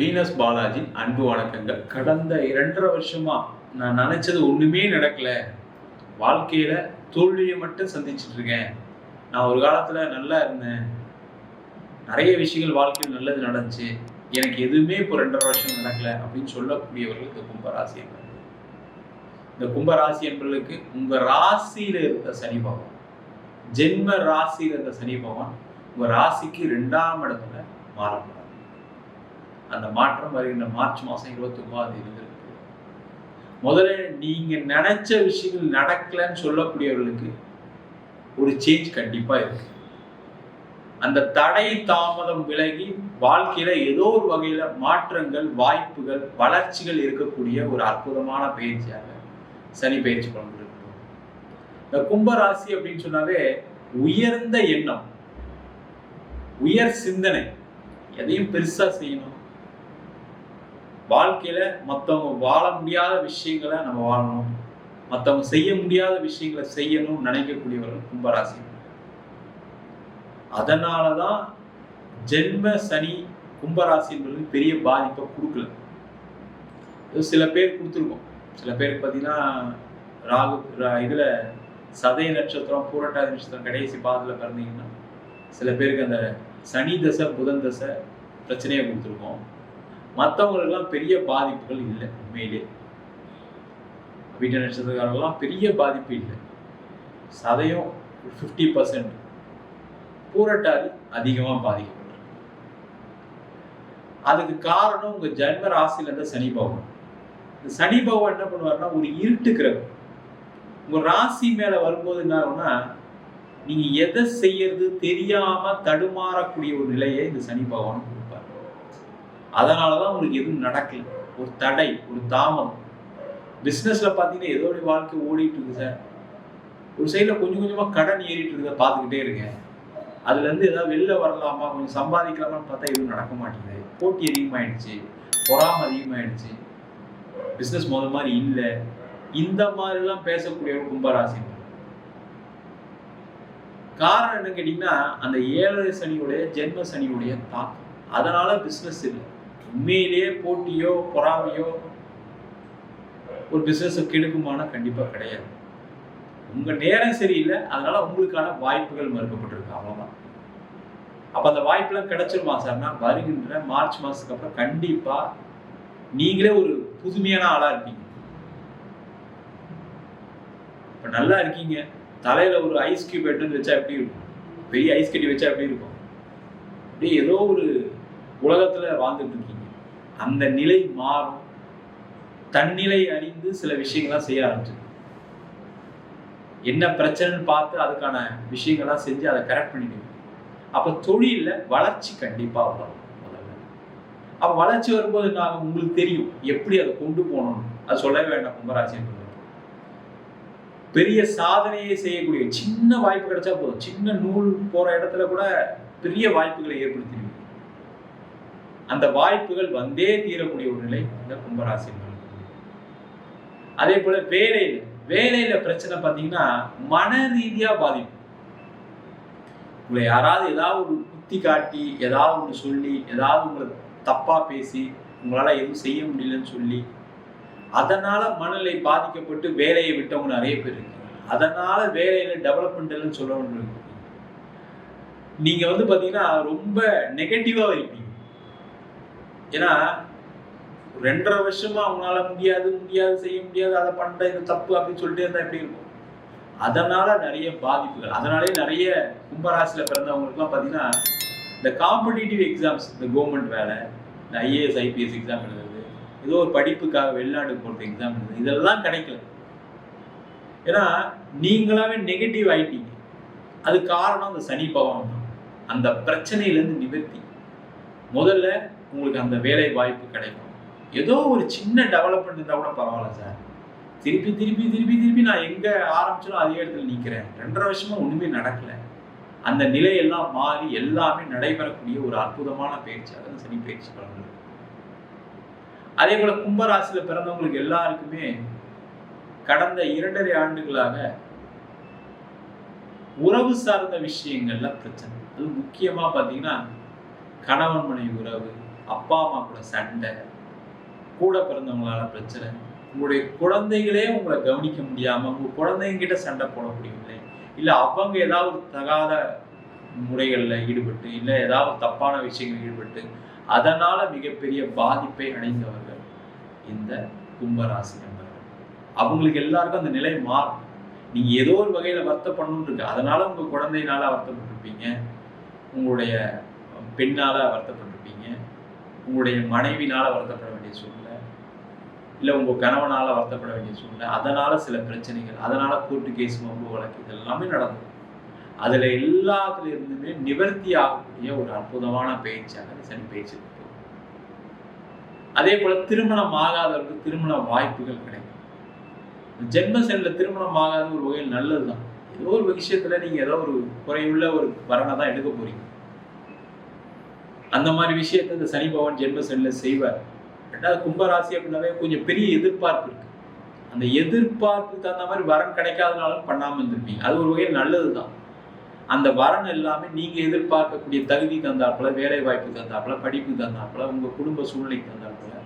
Venus Balaji அன்பு வணக்கங்கள். கடந்த இரண்டரை வருஷமா நான் நினைச்சது ஒண்ணுமே நடக்கல. வாழ்க்கையில தோல்வியை மட்டும் சந்திச்சுட்டு இருக்கேன். நான் ஒரு காலத்துல நல்லா இருந்தேன். நிறைய விஷயங்கள் வாழ்க்கையில் நல்லது நடந்துச்சு. எனக்கு எதுவுமே இப்போ ரெண்டரை வருஷம் நடக்கல அப்படின்னு சொல்லக்கூடியவர்கள் இந்த கும்பராசி என்பது. இந்த கும்பராசி என்பவர்களுக்கு உங்க ராசியில இருந்த சனி பகவான் ஜென்ம ராசியில இருந்த சனி பகவான் உங்க ராசிக்கு ரெண்டாம் இடத்துல மாறப்படும் அந்த மாற்றம் வருகின்ற மார்ச் மாதம் இருபத்தி ஒன்பதாம் தேதி இருக்கு முதல்ல நீங்க நினைச்ச விஷயங்கள் நடக்கலன்னு சொல்லக்கூடியவர்களுக்கு ஒரு சேஞ்ச் கண்டிப்பா இருக்கு. அந்த தடை தாமதம் விலகி வாழ்க்கையில ஏதோ ஒரு வகையில மாற்றங்கள் வாய்ப்புகள் வளர்ச்சிகள் இருக்கக்கூடிய ஒரு அற்புதமான பயிற்சியாக சனி பயிற்சி கொண்டிருக்கிறோம் இந்த கும்பராசி அப்படின்னு சொன்னாவே உயர்ந்த எண்ணம் உயர் சிந்தனை எதையும் பெருசா செய்யணும். வாழ்க்கையில மற்றவங்க வாழ முடியாத விஷயங்களை நம்ம வாழணும். மற்றவங்க செய்ய முடியாத விஷயங்களை செய்யணும்னு நினைக்கக்கூடியவர்கள் கும்பராசி. அதனாலதான் ஜென்ம சனி கும்பராசி என்பது பெரிய பாதிப்பை கொடுக்கல. சில பேர் கொடுத்துருக்கோம். சில பேர் பார்த்தீங்கன்னா ராகு ரா- இதுல சதய நட்சத்திரம் பூரட்டாதி நட்சத்திரம் கடைசி பாதத்துல பிறந்தீங்கன்னா சில பேருக்கு அந்த சனி தசை புதன் தசை பிரச்சனையை கொடுத்துருக்கோம். மற்றவங்களுக்கெல்லாம் பெரிய பாதிப்புகள் இல்லை உண்மையிலே. வீட்டு நட்சத்திரக்காரங்களாம் பெரிய பாதிப்பு இல்லை. சதையும் ஃபிஃப்டி பர்சன்ட் பூரட்டாதி அதிகமாக பாதிக்கப்பட்டிருக்கு. அதுக்கு காரணம் உங்கள் ஜென்ம ராசியில் இருந்த சனி பகவான். இந்த சனி பகவான் என்ன பண்ணுவார்னா ஒரு இருட்டு கிரகம். உங்கள் ராசி மேலே வரும்போது என்ன ஆகும்னா நீங்கள் எதை செய்யறது தெரியாமல் தடுமாறக்கூடிய ஒரு நிலையை இந்த சனி பகவான் கொடுப்பார். அதனாலதான் உங்களுக்கு எதுவும் நடக்கல. ஒரு தடை ஒரு தாமதம். பிஸ்னஸில் பார்த்தீங்கன்னா ஏதோ ஒரு வாழ்க்கை ஓடிட்டு இருக்கு சார் ஒரு சைடில் கொஞ்சம் கொஞ்சமாக கடன் ஏறிட்டு இருக்கத பார்த்துக்கிட்டே இருக்கேன். அதுலேருந்து ஏதாவது வெளில வரலாமா? கொஞ்சம் சம்பாதிக்கலாமான்னு பார்த்தா எதுவும் நடக்க மாட்டேங்குது. போட்டி அதிகமாகிடுச்சு பொறாமை அதிகமாகிடுச்சு பிஸ்னஸ் முதல் மாதிரி இல்லை. இந்த மாதிரிலாம் பேசக்கூடிய ஒரு கும்பராசி. காரணம் என்ன கேட்டிங்கன்னா அந்த ஏழரை சனியுடைய ஜென்ம சனியுடைய தாக்கம். அதனால பிஸ்னஸ் இல்லை. உண்மையிலேயே போட்டியோ பொறாமையோ ஒரு பிஸ்னஸை கெடுக்குமானா கண்டிப்பாக கிடையாது. உங்கள் நேரம் சரியில்லை அதனால உங்களுக்கான வாய்ப்புகள் மறுக்கப்பட்டிருக்கு. அவ்வளோதான் அப்போ அந்த வாய்ப்புலாம் கிடைச்சிருமா சார்னா வருகின்ற மார்ச் மாதத்துக்கு அப்புறம் கண்டிப்பாக நீங்களே ஒரு புதுமையான ஆளாக இருப்பீங்க. இப்போ நல்லா இருக்கீங்க. தலையில் ஒரு ஐஸ் கியூப் எடுத்து வச்சா எப்படி இருக்கும்? பெரிய ஐஸ் கட்டி வச்சா எப்படி இருக்கும்? அப்படியே ஏதோ ஒரு உலகத்துல வாழ்ந்துட்டு இருக்கீங்க. அந்த நிலை மாறும். தன்னிலை அறிந்து சில விஷயங்கள்லாம் செய்ய ஆரம்பிச்சிருக்கு என்ன பிரச்சனைன்னு பார்த்து அதுக்கான விஷயங்கள்லாம் செஞ்சு அதை கரெக்ட் பண்ணிடுங்க அப்ப தொழிலில் வளர்ச்சி கண்டிப்பா வரும் முதல்ல. அப்ப வளர்ச்சி வரும்போது நான் உங்களுக்கு தெரியும். எப்படி அதை கொண்டு போகணும்? அது சொல்லவே வேண்டாம் கும்பராசி பெரிய சாதனையை செய்யக்கூடிய சின்ன வாய்ப்பு கிடைச்சா போதும். சின்ன நூல் போற இடத்துல கூட பெரிய வாய்ப்புகளை ஏற்படுத்திடுவீங்க. அந்த வாய்ப்புகள் வந்தே தீரக்கூடிய ஒரு நிலை இந்த கும்பராசி அதே போல வேலையில வேலையில பிரச்சனை பார்த்தீங்கன்னா மன ரீதியா பாதிப்பு. உங்களை யாராவது ஏதாவது ஒரு குத்தி காட்டி ஏதாவது ஒன்று சொல்லி ஏதாவது உங்களை தப்பா பேசி உங்களால எதுவும் செய்ய முடியலன்னு சொல்லி அதனால மனநிலை பாதிக்கப்பட்டு வேலையை விட்டவங்க நிறைய பேர் இருக்கு அதனால வேலையில டெவலப்மெண்ட் இல்லைன்னு சொல்லவங்க இருக்கீங்க. நீங்க வந்து பாத்தீங்கன்னா ரொம்ப நெகட்டிவா இருப்பீங்க. ஏன்னா ரெண்டரை வருஷமா அவங்களால முடியாது முடியாது செய்ய முடியாது அதை பண்ற இது தப்பு அப்படின்னு சொல்லிட்டு இருந்தா எப்படி இருக்கும்? அதனால நிறைய பாதிப்புகள். அதனாலே நிறைய கும்பராசியில பிறந்தவங்களுக்குலாம் பார்த்தீங்கன்னா இந்த காம்படிட்டிவ் எக்ஸாம்ஸ் இந்த கவர்மெண்ட் வேலை இந்த ஐஏஎஸ் ஐபிஎஸ் எக்ஸாம் எழுதுறது ஏதோ ஒரு படிப்புக்காக வெளிநாடு போகிறது எக்ஸாம் எழுதுறது இதெல்லாம் கிடைக்கல. ஏன்னா நீங்களாவே நெகட்டிவ் ஆயிட்டீங்க. அது காரணம் அந்த சனி பகவான் தான். அந்த பிரச்சனையிலேருந்து நிவர்த்தி. முதல்ல உங்களுக்கு அந்த வேலை வாய்ப்பு கிடைக்கும். ஏதோ ஒரு சின்ன டெவலப்மெண்ட் இருந்தால் கூட பரவாயில்ல சார் திருப்பி திருப்பி திருப்பி திருப்பி நான் எங்கே ஆரம்பிச்சாலும் அதே இடத்துல நிற்கிறேன் ரெண்டரை வருஷமா ஒன்றுமே நடக்கல. அந்த நிலையெல்லாம் மாறி எல்லாமே நடைபெறக்கூடிய ஒரு அற்புதமான பயிற்சி. அதான் சனி பயிற்சி பலன்கள். அதே போல கும்பராசியில் பிறந்தவங்களுக்கு எல்லாருக்குமே கடந்த இரண்டரை ஆண்டுகளாக உறவு சார்ந்த விஷயங்கள்ல பிரச்சனை. அது முக்கியமாக பார்த்தீங்கன்னா கணவன் மனைவி உறவு அப்பா அம்மா கூட சண்டை கூட பிறந்தவங்களால பிரச்சனை உங்களுடைய குழந்தைகளே உங்களை கவனிக்க முடியாம உங்க குழந்தைங்க கிட்ட சண்டை போட முடியவில்லை. இல்லை அவங்க ஏதாவது தகாத முறைகளில் ஈடுபட்டு இல்லை ஏதாவது தப்பான விஷயங்கள் ஈடுபட்டு அதனால மிகப்பெரிய பாதிப்பை அடைந்தவர்கள் இந்த கும்பராசி நண்பர்கள் அவங்களுக்கு எல்லாருக்கும் அந்த நிலை மாறும். நீங்க ஏதோ ஒரு வகையில வருத்தப்படணும்னு இருக்கு. அதனால உங்க குழந்தையினால வருத்தப்பட்டிருப்பீங்க. உங்களுடைய பெண்ணால வருத்தப்பட்டிருப்பீங்க. உங்களுடைய மனைவினால் வருத்தப்பட வேண்டிய சூழ்நிலை இல்லை உங்கள் கணவனால் வருத்தப்பட வேண்டிய சூழ்நிலை அதனால் சில பிரச்சனைகள் அதனால் கோர்ட்டு கேஸ் வம்பு வழக்கு இதெல்லாமே நடந்தது. அதில் எல்லாத்துல இருந்துமே நிவர்த்தி ஆகக்கூடிய ஒரு அற்புதமான பயிற்சியாக சனி பயிற்சி அதே போல திருமணம் ஆகாதவர்களுக்கு திருமண வாய்ப்புகள் கிடைக்கும். ஜென்ம செல்ல திருமணம் ஆகாத ஒரு வகையில் நல்லதுதான். ஏதோ ஒரு விஷயத்துல நீங்க ஏதோ ஒரு குறையுள்ள ஒரு வரனை தான் எடுக்க போறீங்க. அந்த மாதிரி விஷயத்த இந்த சனி பகவான் ஜென்மசனில் செய்வார். ரெண்டாவது கும்பராசி அப்படின்னாவே கொஞ்சம் பெரிய எதிர்பார்ப்பு இருக்கு. அந்த எதிர்பார்ப்புக்கு தகுந்த மாதிரி வரன் கிடைக்காதனாலும் பண்ணாமல் இருந்திருப்பீங்க. அது ஒரு வகையில் நல்லதுதான். அந்த வரன் எல்லாமே நீங்கள் எதிர்பார்க்கக்கூடிய தகுதி தந்தாப்புல வேலை வாய்ப்பு தந்தாப்புல படிப்பு தந்தாப்புல உங்கள் குடும்ப சூழ்நிலைக்கு தந்தாப்புல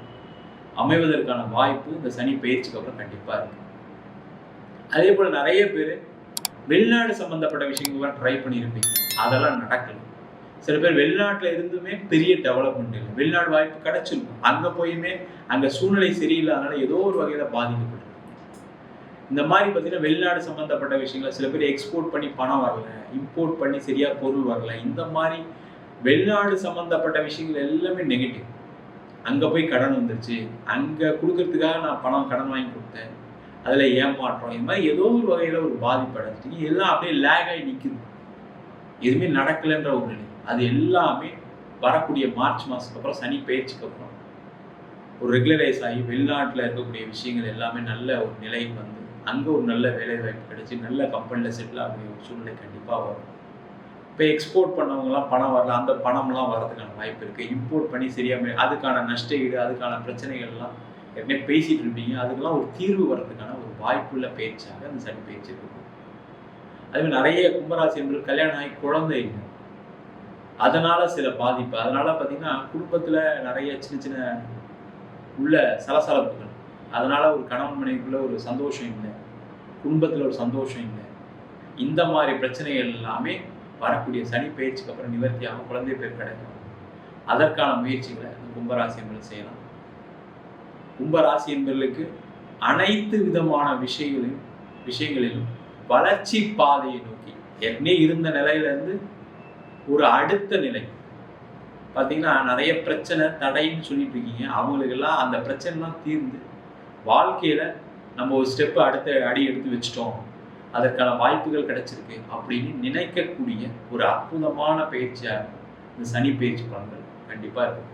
அமைவதற்கான வாய்ப்பு இந்த சனி பயிற்சிக்கு அப்புறம் கண்டிப்பாக இருக்கு. அதே போல் நிறைய பேர் வெளிநாடு சம்மந்தப்பட்ட விஷயங்கள்லாம் ட்ரை பண்ணியிருப்பீங்க. அதெல்லாம் நடக்கல. சில பேர் வெளிநாட்டில் இருந்துமே பெரிய டெவலப்மெண்ட் இல்லை. வெளிநாடு வாய்ப்பு கிடைச்சிருக்கும். அங்கே போயுமே அங்கே சூழ்நிலை சரியில்லாதனால ஏதோ ஒரு வகையில் பாதிக்கப்பட்டிருக்கும் இந்த மாதிரி பார்த்தீங்கன்னா வெளிநாடு சம்மந்தப்பட்ட விஷயங்களை சில பேர் எக்ஸ்போர்ட் பண்ணி பணம் வரல இம்போர்ட் பண்ணி சரியாக பொருள் வரல. இந்த மாதிரி வெளிநாடு சம்மந்தப்பட்ட விஷயங்கள் எல்லாமே நெகட்டிவ் அங்கே போய் கடன் வந்துருச்சு. அங்கே கொடுக்கறதுக்காக நான் பணம் கடன் வாங்கி கொடுத்தேன். அதில் ஏமாற்றம். இது மாதிரி ஏதோ ஒரு வகையில் ஒரு பாதிப்பு அடைஞ்சிட்டு எல்லாம் அப்படியே லேக் ஆகி நிற்குது எதுவுமே நடக்கலைன்ற ஒரு நிலை. அது எல்லாமே வரக்கூடிய மார்ச் மாதத்துக்கு அப்புறம் சனி பயிற்சிக்கு அப்புறம். ஒரு ரெகுலரைஸ் ஆகி வெளிநாட்டில் இருக்கக்கூடிய விஷயங்கள் எல்லாமே நல்ல ஒரு நிலைக்கு வந்து அங்கே ஒரு நல்ல வேலை வாய்ப்பு கிடைச்சி நல்ல கம்பெனியில் செட்டில் ஆகக்கூடிய ஒரு சூழ்நிலை கண்டிப்பாக வரும். இப்போ எக்ஸ்போர்ட் பண்ணவங்கலாம் பணம் வரல அந்த பணம்லாம் வரதுக்கான வாய்ப்பு இருக்குது இம்போர்ட் பண்ணி சரியாக அதுக்கான நஷ்ட ஈடு அதுக்கான பிரச்சனைகள்லாம் ஏற்கனவே பேசிகிட்டு இருப்பீங்க. அதுக்கெல்லாம் ஒரு தீர்வு வர்றதுக்கான ஒரு வாய்ப்புள்ள பேச்சாக அந்த சனி பேச்சு இருக்கும் அதுவே நிறைய கும்பராசி என்பது கல்யாணம் ஆகி குழந்தை இல்லை. அதனால சில பாதிப்பு. அதனால பார்த்தீங்கன்னா குடும்பத்தில் நிறைய சின்ன சின்ன உள்ள சலசலப்புகள். அதனால ஒரு கணவன் மனைவிக்குள்ள ஒரு சந்தோஷம் இல்லை. குடும்பத்தில் ஒரு சந்தோஷம் இல்லை. இந்த மாதிரி பிரச்சனைகள் எல்லாமே வரக்கூடிய சனி பயிற்சிக்கு அப்புறம் நிவர்த்தியாக குழந்தை பேர் கிடைக்கும். அதற்கான முயற்சிகளை இந்த கும்பராசி என்பது செய்யலாம். கும்பராசி என்பர்களுக்கு அனைத்து விதமான விஷயங்களையும் விஷயங்களிலும் வளர்ச்சி பாதையை நோக்கி ஏற்கனவே இருந்த நிலையிலேருந்து ஒரு அடுத்த நிலை. பார்த்தீங்கன்னா நிறைய பிரச்சனை தடைன்னு சொல்லிட்டு இருக்கீங்க. அவங்களுக்கெல்லாம் அந்த பிரச்சனைலாம் தீர்ந்து வாழ்க்கையில் நம்ம ஒரு ஸ்டெப்பு அடுத்த அடி எடுத்து வச்சிட்டோம். அதற்கான வாய்ப்புகள் கிடைச்சிருக்கு அப்படின்னு நினைக்கக்கூடிய ஒரு அற்புதமான பயிற்சியாக இந்த சனி பயிற்சி பலன்கள் கண்டிப்பாக இருக்கும்.